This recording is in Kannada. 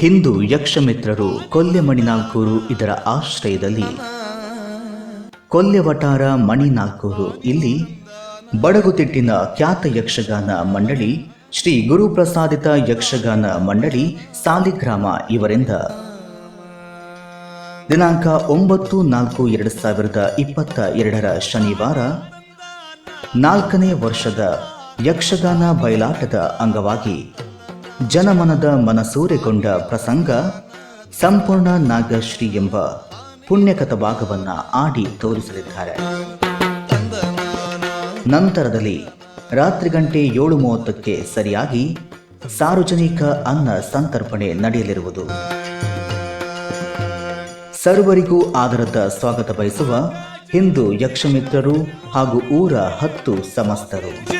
ಹಿಂದೂ ಯಕ್ಷಮಿತ್ರರು ಕೊಲ್ಲೆ ಮಣಿನಾಲ್ಕೂರು ಇದರ ಆಶ್ರಯದಲ್ಲಿ. ಕೊಲ್ಲೆವಟಾರ ಮಣಿನಾಲ್ಕೂರು ಇಲ್ಲಿ ಬಡಗುತಿಟ್ಟಿನ ಖ್ಯಾತ ಯಕ್ಷಗಾನ ಮಂಡಳಿ, ಶ್ರೀ ಗುರುಪ್ರಸಾದಿತ ಯಕ್ಷಗಾನ ಮಂಡಳಿ, ಸಾಲಿಗ್ರಾಮ ಇವರಿಂದ. ದಿನಾಂಕ ಒಂಬತ್ತು ನಾಲ್ಕು ಎರಡು ಸಾವಿರದ ಇಪ್ಪತ್ತ ಎರಡರ ಶನಿವಾರ, ನಾಲ್ಕನೇ ವರ್ಷದ ಯಕ್ಷಗಾನ ಬಯಲಾಟದ ಅಂಗವಾಗಿ. ಜನಮನದ ಮನಸೂರೆಗೊಂಡ ಪ್ರಸಂಗ, ಸಂಪೂರ್ಣ ನಾಗಶ್ರೀ ಎಂಬ ಪುಣ್ಯಕಥ ಭಾಗವನ್ನು ಆಡಿ ತೋರಿಸಲಿದ್ದಾರೆ. ನಂತರದಲ್ಲಿ ರಾತ್ರಿ ಗಂಟೆ ಏಳು ಮೂವತ್ತಕ್ಕೆ ಸರಿಯಾಗಿ ಸಾರ್ವಜನಿಕ ಅನ್ನ ಸಂತರ್ಪಣೆ ನಡೆಯಲಿರುವುದು. ಸರ್ವರಿಗೂ ಆದರದ ಸ್ವಾಗತ ಬಯಸುವ ಹಿಂದೂ ಯಕ್ಷಮಿತ್ರರು ಹಾಗೂ ಊರ ಹತ್ತು ಸಮಸ್ತರು.